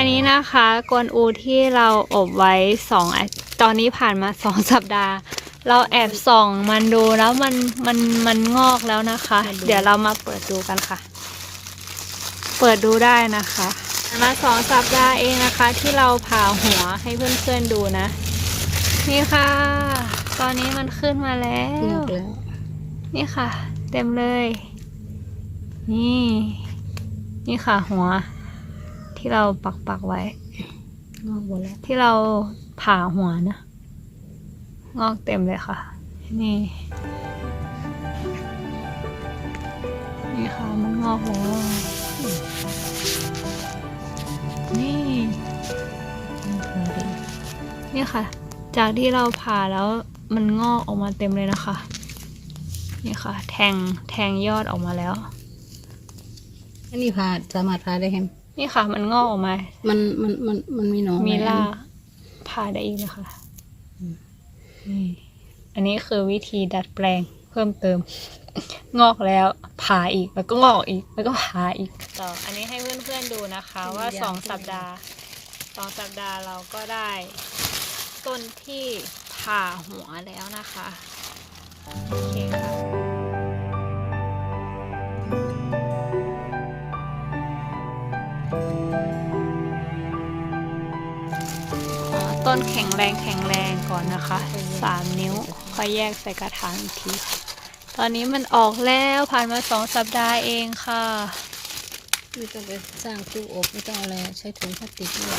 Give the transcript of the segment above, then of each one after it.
อันนี้นะคะกวนอูที่เราอบไว้สองอาตอนนี้ผ่านมาสองสัปดาห์ เราแอบส่องมันดูแล้วมันมันมันงอกแล้วนะคะ เดี๋ยวเรามาเปิดดูกันค่ะ เปิดดูได้นะคะมาสองสัปดาห์เองนะคะ ที่เราผ่าหัวให้เพื่อนๆดูนะ นี่ค่ะ ตอนนี้มันขึ้นมาแล้งอวกแล้วนี่ค่ะ เต็มเลย นี่ นี่ค่ะหัว ที่เราปักปักๆไว้ งอกหมดแล้ว ที่เราผ่าหัวนะ งอกเต็มเลยค่ะ นี่ นี่ค่ะมันงอกแล้วนี่พอดีนี่ค่ะ จากที่เราผ่าแล้วมันงอกออกมาเต็มเลยนะคะ นี่ค่ะ แทงแทงยอดออกมาแล้ว อันนี้ผ่าสามารถผ่าได้แฮม นี่ค่ะ มันงอกออกมา มันมันมันมันมีหนองมีไหลากผ่าได้อีกนะคะนี่อันนี้คือวิธีดัดแปลงเพิ่มเติม งอกแล้วผ่าอีกแล้วก็งอกอีก แล้วก็ผ่าอีกต่ออันนี้ให้เพื่อนๆดูนะคะ ว่าสองสัปดาห์สองสัปดาห์เราก็ได้ต้นที่ผ่าหัวแล้วนะคะโอเคค่ะ ต้นแข็งแรงแข็งแรงก่อนนะคะสามนิ้ว ค่อยแยกใส่กระถางอีกทีค่ะตอนนี้มันออกแล้วผ่านมาสองสัปดาห์เองค่ะไม่ต้องไปสร้างตู้อบไม่ต้องอะไรใช้ถุงพลาสติกด้วย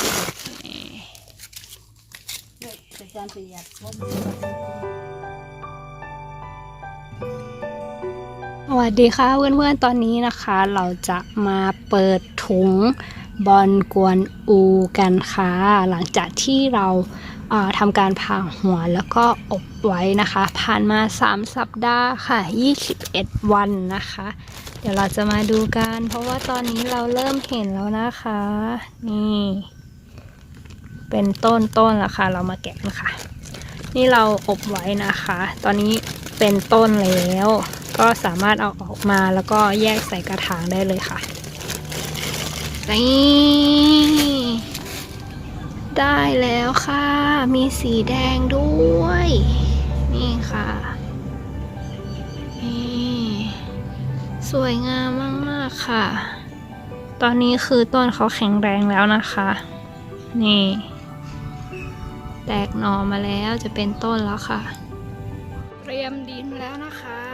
นี่เป็นการประหยัดงบสวัสดีค่ะเพื่อนๆตอนนี้นะคะ เราจะมาเปิดถุง บอลกวนอูกันค่ะ หลังจากที่เราทำการผ่าหัวแล้วก็อบไว้นะคะ ผ่านมา 3 สัปดาห์ค่ะ 21 วันนะคะ เดี๋ยวเราจะมาดูกัน เพราะว่าตอนนี้เราเริ่มเห็นแล้วนะคะ นี่ เป็นต้นต้นแล้วค่ะ เรามาแกะกันค่ะนี่เราอบไว้นะคะ ตอนนี้เป็นต้นแล้ว ก็สามารถเอาออกมาแล้วก็แยกใส่กระถางได้เลยค่ะ นี่ได้แล้วค่ะ มีสีแดงด้วย นี่ค่ะนี่สวยงามมาก ๆ ค่ะ ตอนนี้คือต้นเขาแข็งแรงแล้วนะคะ นี่ แตกหน่อมาแล้วจะเป็นต้นแล้วค่ะ เตรียมดินแล้วนะคะ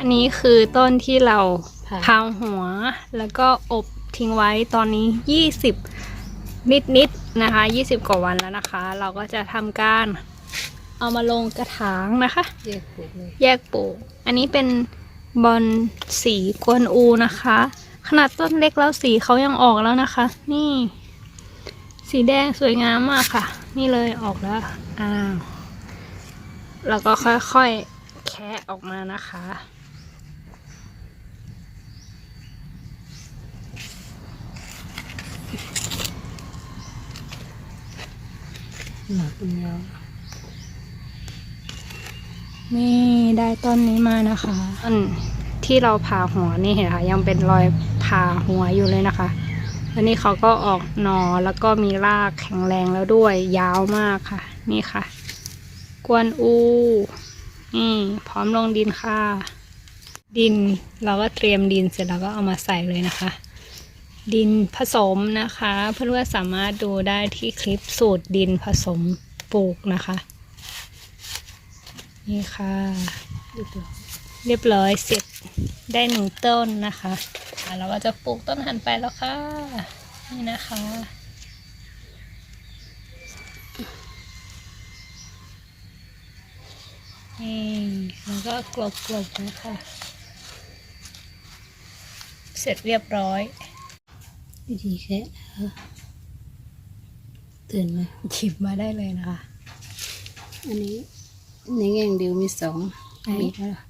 อันนี้คือต้นที่เราผ่าพาวหัว แล้วก็อบทิ้งไว้ตอนนี้ 20 นิดๆนนะคะ 20 กว่าวันแล้วนะคะ เราก็จะทำการเอามาลงกระถางนะคะ แยกปลูกเลยแยกปลูก อันนี้เป็นบอลสีกวนอูนะคะ ขนาดต้นเล็กแล้วสีเขายังออกแล้วนะคะ นี่ สีแดงสวยงามมากค่ะ นี่เลยออกแล้วอ้าวแล้วก็ค่อยๆแคะออกมานะคะ หนักมันยาวนี่ได้ต้นนี้มานะคะต้นที่เราผ่าหัวนี่เห็นค่ะ ยังเป็นรอยผ่าหัวอยู่เลยนะคะ อันนี้เขาก็ออกหนอแล้วก็มีรากแข็งแรงแล้วด้วยยาวมากค่ะ นี่ค่ะ กวนอูนี่พร้อมลงดินค่ะ ดินเราก็เตรียมดินเสร็จแล้วก็เอามาใส่เลยนะคะ ดินผสมนะคะ เพื่อนๆสามารถดูได้ที่คลิปสูตรดินผสมปลูกนะคะ นี่ค่ะ เรียบร้อยเสร็จได้หนึ่งต้นนะคะเราก็จะปลูกต้นหันไปแล้วค่ะ นี่นะคะนี่แล้วก็กลบกลบๆนะคะ เสร็จเรียบร้อย วิธีแค่ตื่นไหมหยิบมาได้เลยนะคะ อันนี้ในแง่งเดียวมีสองไหนมีเท่าไหร่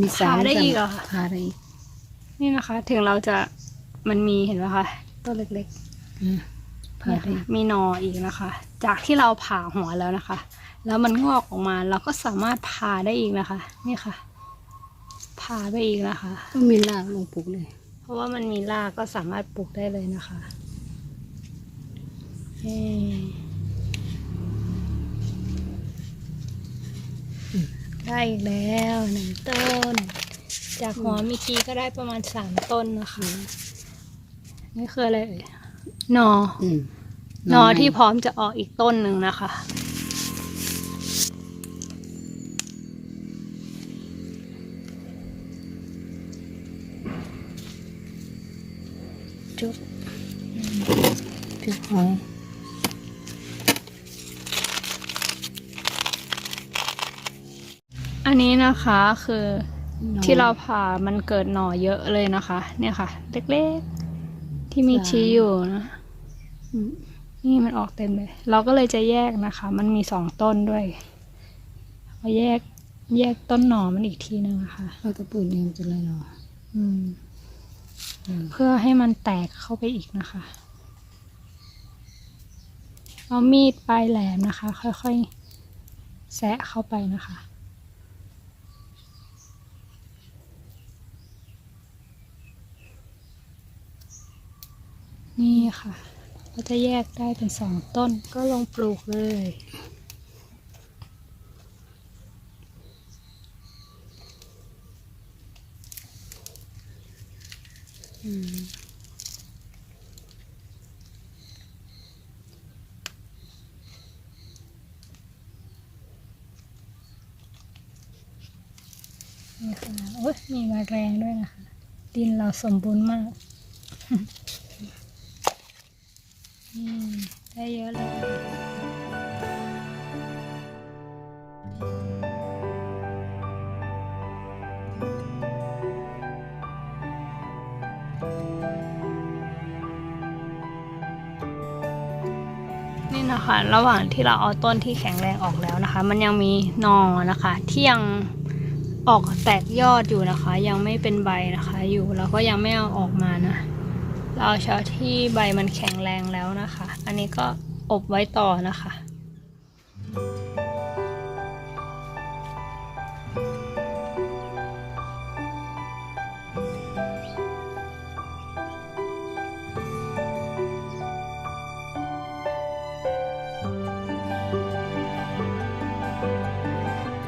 มีสามผ่าได้อีกเหรอคะผ่าได้อีกนี่นะคะ ถึงเราจะมันมีเห็นไหมคะต้นเล็กอืมๆผ่าได้เนี่ยอีค่ะกมีหนออีกนะคะ จากที่เราผ่าหัวแล้วนะคะ แล้วมันงอกออกมาเราก็สามารถผ่าได้อีกนะคะ นี่ค่ะผ่าไปอีกนะคะ ก็มีรากลงปลูกเลย เพราะว่ามันมีรากก็สามารถปลูกได้เลยนะคะเอ่ได้อีกแล้วหนึ่งต้น จากหัวมีทีก็ได้ประมาณสามต้นนะคะ นี่คืออะไรเอ่ยหนออืมหนอที่พร้อมจะออกอีกต้นหนึ่งนะคะ จุ๊บจุดหอยอันนี้นะคะคือหน่อที่เราผ่ามันเกิดหน่อเยอะเลยนะคะ เนี่ยค่ะ เล็กๆ ที่มีใช่ชี้อยู่นะอืมนี่มันออกเต็มเลย เราก็เลยจะแยกนะคะ มันมีสองต้นด้วยเราแยกแยกต้นหน่อมันอีกทีนึงนะคะเราจะปลูกเองจะเลยเหรออืมอืม เพื่อให้มันแตกเข้าไปอีกนะคะ เอามีดปลายแหลมนะคะ ค่อยๆแซะเข้าไปนะคะนี่ค่ะ ก็จะแยกได้เป็นสองต้นก็ลงปลูกเลย นี่ค่ะโอ้ยมีมาแมลงด้วยนะคะ ดินเราสมบูรณ์มากอืมได้เยอะเลย นะคะ ระหว่างที่เราเอาต้นที่แข็งแรงออกแล้วนะคะ มันยังมีนอนะคะที่ยังออกแตกยอดอยู่นะคะ ยังไม่เป็นใบนะคะอยู่เราก็ยังไม่เอาออกมานะ เราเอาเฉพาะที่ใบมันแข็งแรงแล้วนะคะ อันนี้ก็อบไว้ต่อนะคะ